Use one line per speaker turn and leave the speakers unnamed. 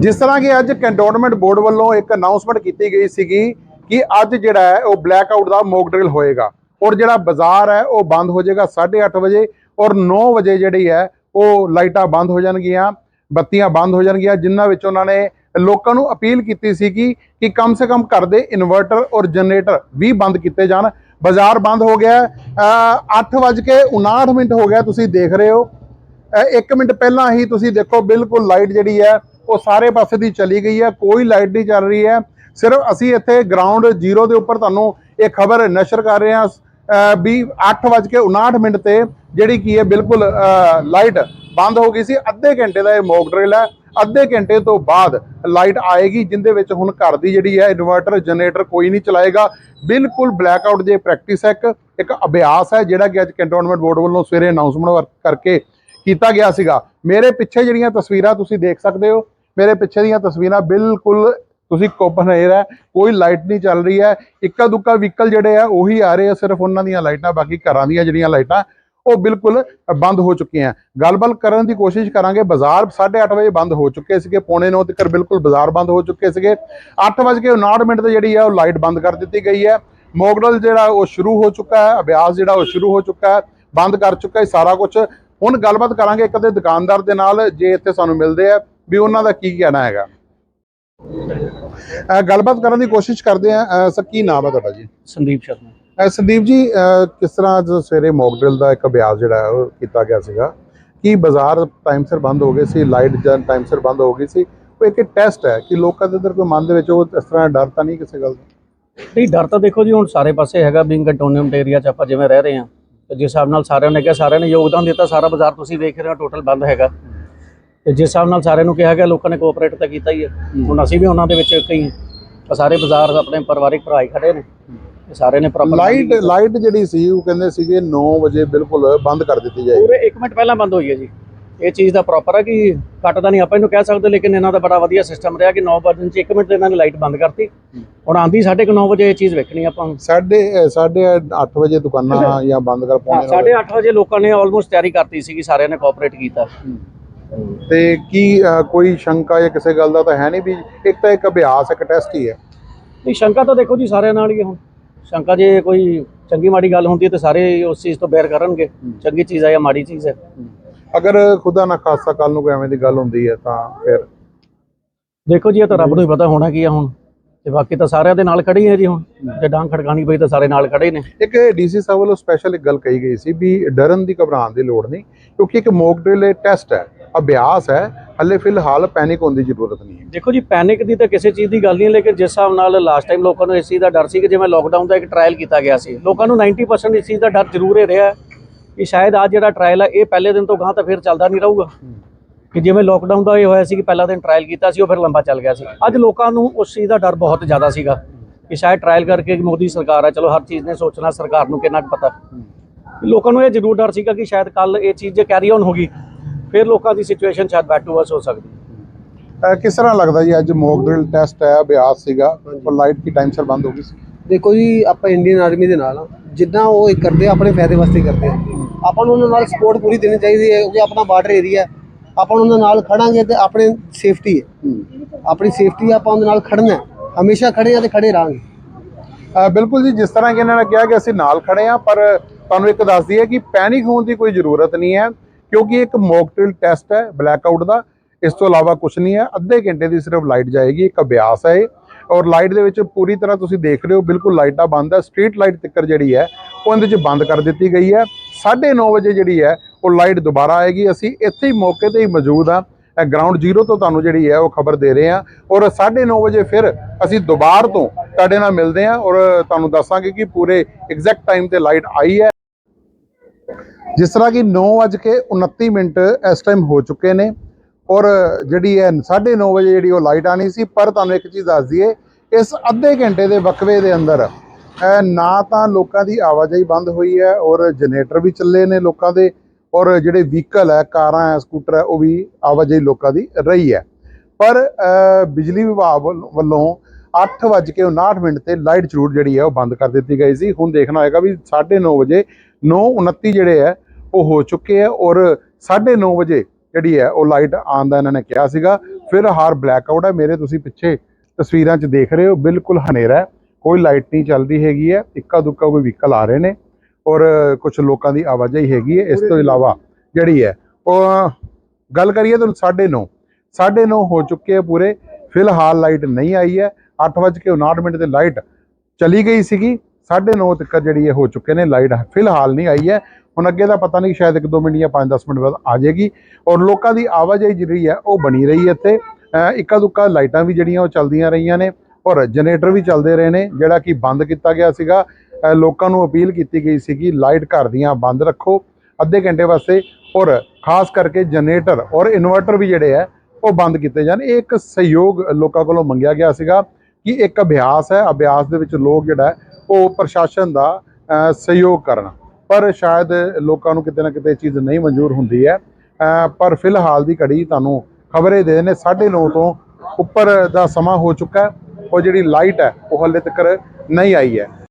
ਜਿਸ ਤਰ੍ਹਾਂ ਕਿ ਅੱਜ ਕੰਟੋਨਮੈਂਟ ਬੋਰਡ ਵੱਲੋਂ ਇੱਕ ਅਨਾਉਂਸਮੈਂਟ ਕੀਤੀ ਗਈ ਸੀਗੀ ਕਿ ਅੱਜ ਜਿਹੜਾ ਹੈ ਉਹ ਬਲੈਕ ਆਊਟ ਦਾ ਮੌਕ ਡਰਿਲ ਹੋਏਗਾ। ਔਰ ਜਿਹੜਾ ਬਾਜ਼ਾਰ ਹੈ ਉਹ ਬੰਦ ਹੋ ਜਾਏਗਾ 8:30 ਵਜੇ ਔਰ 9 ਵਜੇ ਜਿਹੜੀ ਹੈ ਉਹ ਲਾਈਟਾਂ ਬੰਦ ਹੋ ਜਾਣਗੀਆਂ, ਬੱਤੀਆਂ ਬੰਦ ਹੋ ਜਾਣਗੀਆਂ, ਜਿਨ੍ਹਾਂ ਵਿੱਚ ਉਹਨਾਂ ਨੇ ਲੋਕਾਂ ਨੂੰ ਅਪੀਲ ਕੀਤੀ ਸੀ ਕਿ ਕਿ ਕਮ ਸੇ ਕਮ ਘਰ ਦੇ ਇਨਵਰਟਰ ਔਰ ਜਨਰੇਟਰ ਵੀ ਬੰਦ ਕੀਤੇ ਜਾਣ। ਬਾਜ਼ਾਰ ਬੰਦ ਹੋ ਗਿਆ 8:59 ਮਿੰਟ ਹੋ ਗਿਆ ਤੁਸੀਂ ਦੇਖ ਰਹੇ ਹੋ। ਅ, ਇੱਕ ਮਿੰਟ ਪਹਿਲਾਂ ਹੀ ਤੁਸੀਂ ਦੇਖੋ ਬਿਲਕੁਲ ਲਾਈਟ ਜਿਹੜੀ ਹੈ ਉਹ ਸਾਰੇ ਪਾਸੇ ਦੀ ਚਲੀ ਗਈ ਹੈ। ਕੋਈ ਲਾਈਟ ਨਹੀਂ ਚੱਲ ਰਹੀ ਹੈ। ਸਿਰਫ ਅਸੀਂ ਇੱਥੇ ਗਰਾਊਂਡ ਜ਼ੀਰੋ ਦੇ ਉੱਪਰ ਤੁਹਾਨੂੰ ਇਹ ਖਬਰ ਨਸ਼ਰ ਕਰ ਰਹੇ ਹਾਂ। ਅ, ਵੀ 8:59 ਮਿੰਟ ਤੇ ਜਿਹੜੀ ਕੀ ਹੈ ਬਿਲਕੁਲ ਲਾਈਟ ਬੰਦ ਹੋ ਗਈ ਸੀ। ਅੱਧੇ ਘੰਟੇ ਦਾ ਇਹ ਮੌਕ ਡਰਿਲ ਹੈ। ਅੱਧੇ ਘੰਟੇ ਤੋਂ ਬਾਅਦ ਲਾਈਟ ਆਏਗੀ ਜਿੰਦੇ ਵਿੱਚ ਹੁਣ ਘਰ ਦੀ ਜਿਹੜੀ ਹੈ ਇਨਵਰਟਰ ਜਨਰੇਟਰ ਕੋਈ ਨਹੀਂ ਚਲਾਏਗਾ। ਬਿਲਕੁਲ ਬਲੈਕ ਆਊਟ ਦੀ ਪ੍ਰੈਕਟਿਸ ਹੈ। ਇੱਕ ਇੱਕ ਅਭਿਆਸ ਹੈ ਜਿਹੜਾ ਕਿ ਅੱਜ ਕੰਟੋਨਮੈਂਟ ਬੋਰਡ ਵੱਲੋਂ ਸਵੇਰੇ ਅਨਾਉਂਸਮੈਂਟ ਕਰਕੇ ਕੀਤਾ ਗਿਆ ਸੀਗਾ। ਮੇਰੇ ਪਿੱਛੇ ਜਿਹੜੀਆਂ ਤਸਵੀਰਾਂ ਤੁਸੀਂ ਦੇਖ ਸਕਦੇ ਹੋ, ਮੇਰੇ ਪਿੱਛੇ ਦੀਆਂ ਤਸਵੀਰਾਂ ਬਿਲਕੁਲ ਤੁਸੀਂ ਕੋਪਨ ਹਨੇਰ ਹੈ, ਕੋਈ ਲਾਈਟ ਨਹੀਂ ਚੱਲ ਰਹੀ ਹੈ। ਇੱਕਾ ਦੁੱਕਾ ਵਹੀਕਲ ਜਿਹੜੇ ਆ, ਉਹੀ ਆ ਰਹੇ ਆ, ਸਿਰਫ ਉਹਨਾਂ ਦੀਆਂ ਲਾਈਟਾਂ ਬਾਕੀ ਘਰਾਂ ਦੀਆਂ ਜਿਹੜੀਆਂ ਲਾਈਟਾਂ ਉਹ ਬਿਲਕੁਲ ਬੰਦ ਹੋ ਚੁੱਕੀਆਂ। ਗੱਲਬਾਤ ਕਰਨ ਦੀ ਕੋਸ਼ਿਸ਼ ਕਰਾਂਗੇ, ਬਾਜ਼ਾਰ 8:30 ਵਜੇ ਬੰਦ ਹੋ ਚੁੱਕੇ ਸੀਗੇ, ਪੌਣੇ 9 ਤੱਕ ਬਿਲਕੁਲ ਬਾਜ਼ਾਰ ਬੰਦ ਹੋ ਚੁੱਕੇ ਸੀਗੇ। 8:59 ਮਿੰਟ ਤੇ ਜਿਹੜੀ ਹੈ ਉਹ ਲਾਈਟ ਬੰਦ ਕਰ ਦਿੱਤੀ ਗਈ ਹੈ। ਮੋਗਡਲ ਜਿਹੜਾ ਉਹ ਸ਼ੁਰੂ ਹੋ ਚੁੱਕਾ ਹੈ, ਅਭਿਆਸ ਜਿਹੜਾ ਉਹ ਸ਼ੁਰੂ ਹੋ ਚੁੱਕਾ ਹੈ, ਬੰਦ ਕਰ ਚੁੱਕਾ ਹੈ ਸਾਰਾ ਕੁਝ ਹੁਣ ਗੱਲਬਾਤ ਕਰਾਂਗੇ ਇੱਕ ਅੱਧੇ ਦੁਕਾਨਦਾਰ ਦੇ ਨਾਲ ਜੇ ਇੱਥੇ ਸਾਨੂੰ ਮਿਲਦੇ ਆ ਵੀ ਉਹਨਾਂ ਦਾ ਕੀ ਕਹਿਣਾ ਹੈਗਾ। ਗੱਲਬਾਤ ਕਰਨ ਦੀ ਕੋਸ਼ਿਸ਼ ਕਰਦੇ ਆ। ਸਰ ਕੀ ਨਾਮ ਹੈ ਤੁਹਾਡਾ ਜੀ?
ਸੰਦੀਪ ਸ਼ਰਮਾ।
ਸੰਦੀਪ ਜੀ ਕਿਸ ਤਰ੍ਹਾਂ ਅੱਜ ਸਵੇਰੇ ਮੌਕ ਡਰਿਲ ਦਾ ਇੱਕ ਅਭਿਆਸ ਜਿਹੜਾ ਹੈ ਉਹ ਕੀਤਾ ਗਿਆ ਸੀਗਾ। ਕੀ ਬਾਜ਼ਾਰ ਟਾਈਮ ਸਿਰ ਬੰਦ ਹੋ ਗਏ ਸੀ ਲਾਈਟ ਜਨ ਟਾਈਮ ਸਿਰ ਬੰਦ ਹੋ ਗਈ ਸੀ? ਉਹ ਇੱਕ ਟੈਸਟ ਹੈ ਕਿ ਲੋਕਾਂ ਦੇ ਅੰਦਰ ਕੋਈ ਮਨ ਦੇ ਵਿੱਚ ਉਹ ਇਸ ਤਰ੍ਹਾਂ ਡਰ ਤਾਂ ਨਹੀਂ ਕਿਸੇ ਗੱਲ ਦਾ?
ਨਹੀਂ ਡਰ ਤਾਂ ਦੇਖੋ ਜੀ ਹੁਣ ਸਾਰੇ ਪਾਸੇ ਹੈਗਾ ਬਿੰਗ ਕੰਟੋਨਮੈਂਟ ਏਰੀਆ 'ਚ ਆਪਾਂ ਜਿਵੇਂ ਰਹਿ ਰਹੇ ਹਾਂ। ਜਿਸ ਹਿਸਾਬ ਨਾਲ ਸਾਰਿਆਂ ਨੇ ਕਿਹਾ ਸਾਰਿਆਂ ਨੇ ਯੋਗਦਾਨ ਦਿੱਤਾ ਸਾਰਾ ਬਾਜ਼ਾਰ ਤੁਸੀਂ ਦੇਖ ਰਹੇ ਹੋ ਟੋਟਲ ਬੰਦ ਹੈਗਾ। ਤੇ ਜਿਸ ਹਿਸਾਬ ਨਾਲ ਸਾਰਿਆਂ ਨੂੰ ਕਿਹਾ ਗਿਆ ਲੋਕਾਂ ਨੇ ਕੋਆਪਰੇਟ ਤਾਂ ਕੀਤਾ ਹੀ ਹੈ। ਹੁਣ ਅਸੀਂ ਵੀ ਉਹਨਾਂ ਦੇ ਵਿੱਚ ਕਈ ਸਾਰੇ ਬਾਜ਼ਾਰ ਆਪਣੇ ਪਰਿਵਾਰਿਕ ਭਰਾ ਹੀ ਖੜੇ ਨੇ। ਸਾਰੇ ਨੇ ਪ੍ਰੋਪਰ
ਲਾਈਟ ਲਾਈਟ ਜਿਹੜੀ ਸੀ ਉਹ ਕਹਿੰਦੇ ਸੀਗੇ 9 ਵਜੇ ਬਿਲਕੁਲ ਬੰਦ ਕਰ ਦਿੱਤੀ ਜਾਏਗੀ।
ਪੂਰੇ 1 ਮਿੰਟ ਪਹਿਲਾਂ ਬੰਦ ਹੋਈ ਹੈ ਜੀ। ਇਹ ਚੀਜ਼ ਦਾ ਪ੍ਰੋਪਰ ਹੈ ਕਿ ਕੱਟਦਾ ਨਹੀਂ ਆਪਾਂ ਇਹਨੂੰ ਕਹਿ ਸਕਦੇ ਲੇਕਿਨ ਇਹਨਾਂ ਦਾ ਬੜਾ ਵਧੀਆ ਸਿਸਟਮ ਰਿਹਾ ਕਿ 9 ਵਜੇ 'ਚ 1 ਮਿੰਟ ਤੇ ਇਹਨਾਂ ਨੇ ਲਾਈਟ ਬੰਦ ਕਰਤੀ। ਹੁਣ ਆਂਦੀ 9:30 ਵਜੇ ਇਹ ਚੀਜ਼ ਵੇਖਣੀ ਆਪਾਂ
ਸਾਢੇ ਅਹ ਸਾਢੇ 8 ਵਜੇ ਦੁਕਾਨਾਂ ਜਾਂ ਬੰਦ ਕਰ ਪਾਉਣੇ
ਸਾਢੇ 8 ਵਜੇ ਲੋਕਾਂ ਨੇ ਆਲਮੋਸਟ ਤਿਆਰੀ ਕਰਤੀ ਸੀ ਕਿ ਸਾਰਿਆਂ ਨੇ ਕੋਆਪਰੇਟ ਕੀਤਾ।
ਤੇ ਕੀ ਕੋਈ ਸ਼ੰਕਾ ਜਾਂ ਕਿਸੇ ਗੱਲ ਦਾ ਤਾਂ ਹੈ ਨਹੀਂ ਵੀ ਇੱਕ ਤਾਂ ਇੱਕ ਅਭਿਆਸ ਇੱਕ ਟੈਸਟ ਹੀ ਹੈ।
ਨਹੀਂ ਸ਼ੰਕਾ ਤਾਂ ਦੇਖੋ ਜੀ ਸਾਰਿਆਂ ਨਾਲ ਹੀ ਹੈ ਹੁਣ। ਸ਼ੰਕਾ ਜੇ ਕੋਈ ਚੰਗੀ ਮਾੜੀ ਗੱਲ ਹੁੰਦੀ ਹੈ ਤਾਂ ਸਾਰੇ ਉਸ ਚੀਜ਼ ਤੋਂ ਬੇਰ ਕਰਨਗੇ। ਚੰਗੀ ਚੀਜ਼ ਹੈ ਜਾਂ ਮਾੜੀ ਚੀਜ਼ ਹੈ।
ਅਗਰ ਖੁਦਾ ਨਾ ਖਾਸਾ ਕੱਲ ਨੂੰ ਕੋਈ ਐਵੇਂ ਦੀ ਗੱਲ ਹੁੰਦੀ ਹੈ ਤਾਂ ਫਿਰ
ਦੇਖੋ ਜੀ ਇਹ ਤਾਂ ਰੱਬ ਨੂੰ ਹੀ ਪਤਾ ਹੋਣਾ ਕੀ ਆ ਹੁਣ। ਤੇ ਬਾਕੀ ਤਾਂ ਸਾਰਿਆਂ ਦੇ ਨਾਲ ਖੜੇ ਹੀ ਜੀ ਹੁਣ। ਜੇ ਡਾਂਗ ਖੜਕਾਣੀ ਪਈ ਤਾਂ ਸਾਰੇ ਨਾਲ ਖੜੇ ਨੇ।
ਇੱਕ ਡੀਸੀ ਸਾਹਿਬ ਵੱਲੋਂ ਸਪੈਸ਼ਲ ਇੱਕ ਗੱਲ ਕਹੀ ਗਈ ਸੀ ਵੀ ਡਰਨ ਦੀ ਘਬਰਾਉਣ ਦੀ ਲੋੜ ਨਹੀਂ ਕਿਉਂਕਿ ਇੱਕ ਮੌਕ ਡਰਿਲ ਟੈਸਟ ਹੈ ਅਭਿਆਸ ਹੈ ਹੱਲੇ ਫਿਲਹਾਲ ਪੈਨਿਕ ਹੋਣ ਦੀ ਜ਼ਰੂਰਤ ਨਹੀਂ ਹੈ।
ਦੇਖੋ ਜੀ ਪੈਨਿਕ ਦੀ ਤਾਂ ਕਿਸੇ ਚੀਜ਼ ਦੀ ਗੱਲ ਨਹੀਂ ਲੇਕਿਨ ਜਿਸ ਹਿਸਾਬ ਨਾਲ ਲਾਸਟ ਟਾਈਮ ਲੋਕਾਂ ਨੂੰ ਇਸ ਚੀਜ਼ ਦਾ ਡਰ ਸੀ ਕਿ ਜਿਵੇਂ ਲੋਕਡਾਊਨ ਦਾ ਇੱਕ ਟ੍ਰਾਇਲ ਕੀਤਾ ਗਿਆ ਸੀ ਲੋਕਾਂ ਨੂੰ 90% ਇਸ ਚੀਜ਼ ਦਾ ਡਰ ਜ਼ਰੂਰ ਹੀ ਰਿਹਾ। ਹੈ ਕਿ ਸ਼ਾਇਦ ਆ ਜਿਹੜਾ ਟ੍ਰਾਇਲ ਹੈ ਇਹ ਪਹਿਲੇ ਦਿਨ ਤੋਂ ਗਾਂ ਤਾਂ ਫਿਰ ਚੱਲਦਾ ਨਹੀਂ ਰਹੂਗਾ। ਕਿ ਜਿਵੇਂ ਲੋਕਡਾਊਨ ਦਾ ਇਹ ਹੋਇਆ ਸੀ ਕਿ ਪਹਿਲਾ ਦਿਨ ਟ੍ਰਾਇਲ ਕੀਤਾ ਸੀ ਉਹ ਫਿਰ ਲੰਬਾ ਚੱਲ ਗਿਆ ਸੀ। ਅੱਜ ਲੋਕਾਂ ਨੂੰ ਉਸ ਚੀਜ਼ ਦਾ ਡਰ ਬਹੁਤ ਜ਼ਿਆਦਾ ਸੀਗਾ ਕਿ ਸ਼ਾਇਦ ਟ੍ਰਾਇਲ ਕਰਕੇ ਮੋਦੀ ਸਰਕਾਰ ਹੈ ਚਲੋ ਹਰ ਚੀਜ਼ ਨੇ ਸੋਚਣਾ ਸਰਕਾਰ ਨੂੰ ਕਿੰਨਾ ਪਤਾ। ਲੋਕਾਂ ਨੂੰ ਇਹ ਜ਼ਰੂਰ ਡਰ ਸੀਗਾ ਕਿ ਸ਼ਾਇਦ ਕੱਲ ਇਹ ਚੀਜ਼ ਜੇ ਕੈਰੀ ਔਨ ਹੋ ਗਈ ਫਿਰ ਲੋਕਾਂ ਦੀ ਸਿਚੁਏਸ਼ਨ ਸ਼ਾਇਦ ਬੈਕ ਟੂ ਵਰਸ ਹੋ ਸਕਦੀ।
ਕਿਸ ਤਰ੍ਹਾਂ ਲੱਗਦਾ ਜੀ ਅੱਜ ਮੌਕ ਡਰਿਲ ਟੈਸਟ ਹੈ ਅਭਿਆਸ ਸੀਗਾ ਔਰ ਲਾਈਟ ਕੀ ਟਾਈਮ ਸਿਰ ਬੰਦ ਹੋ ਗਈ ਸੀ?
ਦੇਖੋ ਜੀ ਆਪਾਂ ਇੰਡੀਅਨ ਆਰਮੀ ਦੇ ਨਾਲ ਆ ਜਿੱਦਾਂ ਉਹ ਇਹ ਕਰਦੇ ਆ, ਆਪਣੇ ਫਾਇਦੇ ਵਾਸਤੇ ਕਰਦੇ ਆ। ਆਪਾਂ ਨੂੰ ਉਹਨਾਂ ਨਾਲ ਸਪੋਰਟ ਪੂਰੀ ਦੇਣੀ ਚਾਹੀਦੀ ਹੈ, ਕਿਉਂਕਿ ਆਪਣਾ ਬਾਰਡਰ ਏਰੀਆ ਆਪਾਂ ਉਹਨਾਂ ਨਾਲ ਖੜਾਂਗੇ ਤੇ ਆਪਣੇ ਸੇਫਟੀ ਹੈ। ਆਪਣੀ ਸੇਫਟੀ ਆਪਾਂ ਉਹਨਾਂ ਨਾਲ ਖੜਨਾ ਹਮੇਸ਼ਾ ਖੜੇ ਆ ਤੇ ਖੜੇ ਰਹਾਂਗੇ।
ਬਿਲਕੁਲ ਜੀ, ਜਿਸ ਤਰ੍ਹਾਂ ਕਿ ਇਹਨਾਂ ਨੇ ਕਿਹਾ ਕਿ ਅਸੀਂ ਨਾਲ ਖੜੇ ਆ ਪਰ ਤੁਹਾਨੂੰ ਇੱਕ ਦੱਸ ਦਈਏ ਕਿ ਪੈਨਿਕ ਹੋਣ ਦੀ ਕੋਈ ਜ਼ਰੂਰਤ ਨਹੀਂ ਹੈ, ਕਿਉਂਕਿ ਇੱਕ ਮੌਕ ਟੈਸਟ ਹੈ ਬਲੈਕ ਆਊਟ ਦਾ। ਇਸ ਤੋਂ ਇਲਾਵਾ ਕੁਝ ਨਹੀਂ ਹੈ। ਅੱਧੇ ਘੰਟੇ ਦੀ ਸਿਰਫ ਲਾਈਟ ਜਾਏਗੀ, ਇੱਕ ਅਭਿਆਸ ਹੈ ਇਹ। ਔਰ ਲਾਈਟ ਦੇ ਵਿੱਚ ਪੂਰੀ ਤਰ੍ਹਾਂ ਤੁਸੀਂ ਦੇਖ ਰਹੇ ਹੋ, ਬਿਲਕੁਲ ਲਾਈਟਾਂ ਬੰਦ ਹੈ। ਸਟਰੀਟ ਲਾਈਟ ਤਿੱਕਰ ਜਿਹੜੀ ਹੈ, ਉਹ ਇਹਦੇ ਵਿੱਚ ਬੰਦ ਕਰ ਦਿੱਤੀ ਗਈ ਹੈ। 9:30 ਵਜੇ ਜਿਹੜੀ ਹੈ, ਉਹ ਲਾਈਟ ਦੁਬਾਰਾ ਆਏਗੀ। ਅਸੀਂ ਇੱਥੇ ਹੀ ਮੌਕੇ ਤੇ ਹੀ ਮੌਜੂਦ ਆ ਗਰਾਊਂਡ ਜ਼ੀਰੋ ਤੋਂ ਤੁਹਾਨੂੰ ਜਿਹੜੀ ਹੈ, ਉਹ ਖਬਰ ਦੇ ਰਹੇ ਹਾਂ। ਔਰ 9:30 ਵਜੇ ਫਿਰ ਅਸੀਂ ਦੁਬਾਰ ਤੋਂ ਤੁਹਾਡੇ ਨਾਲ ਮਿਲਦੇ ਹਾਂ ਔਰ ਤੁਹਾਨੂੰ ਦੱਸਾਂਗੇ ਕਿ ਪੂਰੇ ਐਗਜ਼ੈਕਟ ਟਾਈਮ ਤੇ ਲਾਈਟ ਆਈ ਹੈ। ਜਿਸ ਤਰ੍ਹਾਂ ਕਿ 9:29 ਮਿੰਟ ਇਸ ਟਾਈਮ ਹੋ ਚੁੱਕੇ ਨੇ ਔਰ ਜਿਹੜੀ ਹੈ 9:30 ਵਜੇ ਜਿਹੜੀ ਉਹ ਲਾਈਟ ਆਣੀ ਸੀ। ਪਰ ਤੁਹਾਨੂੰ ਇੱਕ ਚੀਜ਼ ਦੱਸ ਦਈਏ, ਇਸ ਅੱਧੇ ਘੰਟੇ ਦੇ ਵਕਵੇ ਦੇ ਅੰਦਰ ਨਾ ਤਾਂ ਲੋਕਾਂ ਦੀ ਆਵਾਜਾਈ ਬੰਦ ਹੋਈ ਹੈ ਔਰ ਜਨਰੇਟਰ ਵੀ ਚੱਲੇ ਨੇ ਲੋਕਾਂ ਦੇ ਔਰ ਜਿਹੜੇ ਵਹੀਕਲ ਹੈ, ਕਾਰਾਂ ਹੈ, ਸਕੂਟਰ ਹੈ, ਉਹ ਵੀ ਆਵਾਜਾਈ ਲੋਕਾਂ ਦੀ ਰਹੀ ਹੈ। ਪਰ ਬਿਜਲੀ ਵਿਭਾਗ ਵੱਲ- ਵੱਲੋਂ 8:59 ਮਿੰਟ ਤੇ ਲਾਈਟ ਜ਼ਰੂਰ ਜਿਹੜੀ ਹੈ ਉਹ ਬੰਦ ਕਰ ਦਿੱਤੀ ਗਈ ਸੀ। ਹੁਣ ਦੇਖਣਾ ਹੋਏਗਾ ਵੀ 9:30 ਵਜੇ 9:29 ਜਿਹੜੇ ਹੈ, ਉਹ ਹੋ ਚੁੱਕੇ ਹੈ ਔਰ 9:30 ਵਜੇ ਜਿਹੜੀ ਹੈ, ਉਹ ਲਾਈਟ ਆਉਣ ਦਾ ਇਹਨਾਂ ਨੇ ਕਿਹਾ ਸੀਗਾ। ਫਿਰ ਹਾਰ ਬਲੈਕ ਆਊਟ ਹੈ। ਮੇਰੇ ਤੁਸੀਂ ਪਿੱਛੇ ਤਸਵੀਰਾਂ 'ਚ ਦੇਖ ਰਹੇ ਹੋ। ਬਿਲਕੁਲ ਹਨੇਰਾ ਹੈ। ਕੋਈ ਲਾਈਟ ਨਹੀਂ ਚੱਲਦੀ ਹੈਗੀ ਹੈ, ਇੱਕਾ ਦੁੱਕਾ ਕੋਈ ਵਹੀਕਲ ਆ ਰਹੇ ਨੇ ਔਰ ਕੁਝ ਲੋਕਾਂ ਦੀ ਆਵਾਜਾਈ ਹੈਗੀ ਹੈ, ਇਸ ਤੋਂ ਇਲਾਵਾ ਜਿਹੜੀ ਹੈ, ਉਹ ਗੱਲ ਕਰੀਏ ਤਾਂ 9:30 9:30 ਹੋ ਚੁੱਕੇ ਆ ਪੂਰੇ, ਫਿਲਹਾਲ ਲਾਈਟ ਨਹੀਂ ਆਈ ਹੈ 8:59 ਮਿੰਟ ਤੇ ਲਾਈਟ ਚਲੀ ਗਈ ਸੀਗੀ 9:30 ਤੱਕ ਜਿਹੜੀ ਇਹ ਹੋ ਚੁੱਕੇ ਨੇ, ਲਾਈਟ ਫਿਲਹਾਲ ਨਹੀਂ ਆਈ ਹੈ, ਹੁਣ ਅੱਗੇ ਦਾ ਪਤਾ ਨਹੀਂ, ਸ਼ਾਇਦ 1-2 ਮਿੰਟ ਜਾਂ 5-10 ਮਿੰਟ ਬਾਅਦ ਆ ਜਾਏਗੀ, ਔਰ ਲੋਕਾਂ ਦੀ ਆਵਾਜਾਈ ਜਿਹੜੀ ਹੈ, ਉਹ ਬਣੀ ਰਹੀ ਹੈ ਇੱਥੇ ਇੱਕਾ ਦੁੱਕਾ ਲਾਈਟਾਂ ਵੀ ਜਿਹੜੀਆਂ ਉਹ ਚੱਲਦੀਆਂ ਰਹੀਆਂ ਨੇ ਔਰ ਜਨਰੇਟਰ ਵੀ ਚੱਲਦੇ ਰਹੇ ਨੇ, ਜਿਹੜਾ ਕਿ ਬੰਦ ਕੀਤਾ ਗਿਆ ਸੀਗਾ। ਲੋਕਾਂ ਨੂੰ ਅਪੀਲ ਕੀਤੀ ਗਈ ਸੀਗੀ ਲਾਈਟ ਘਰ ਦੀਆਂ ਬੰਦ ਰੱਖੋ, ਅੱਧੇ ਘੰਟੇ ਵਾਸਤੇ। ਔਰ ਖਾਸ ਕਰਕੇ ਜਨਰੇਟਰ ਔਰ ਇਨਵਰਟਰ ਵੀ ਜਿਹੜੇ ਹੈ, ਉਹ ਬੰਦ ਕੀਤੇ ਜਾਣ। ਇਹ ਇੱਕ ਸਹਿਯੋਗ ਲੋਕਾਂ ਕੋਲੋਂ ਮੰਗਿਆ ਗਿਆ ਸੀਗਾ ਕਿ ਇੱਕ ਅਭਿਆਸ ਹੈ। ਅਭਿਆਸ ਦੇ ਵਿੱਚ ਲੋਕ ਜਿਹੜਾ ਉਹ ਪ੍ਰਸ਼ਾਸਨ ਦਾ ਸਹਿਯੋਗ ਕਰਨ। ਪਰ ਸ਼ਾਇਦ ਲੋਕਾਂ ਨੂੰ ਕਿਤੇ ਨਾ ਕਿਤੇ ਚੀਜ਼ ਨਹੀਂ ਮਨਜ਼ੂਰ ਹੁੰਦੀ ਹੈ। ਪਰ ਫਿਲਹਾਲ ਦੀ ਘੜੀ ਤੁਹਾਨੂੰ ਖਬਰੇ ਦੇ ਨੇ। 9:30 ਤੋਂ ਉੱਪਰ ਦਾ ਸਮਾਂ ਹੋ ਚੁੱਕਾ ਹੈ। ਉਹ ਜਿਹੜੀ ਲਾਈਟ ਹੈ ਉਹ ਹਲੇ ਤੱਕ ਨਹੀਂ ਆਈ ਹੈ।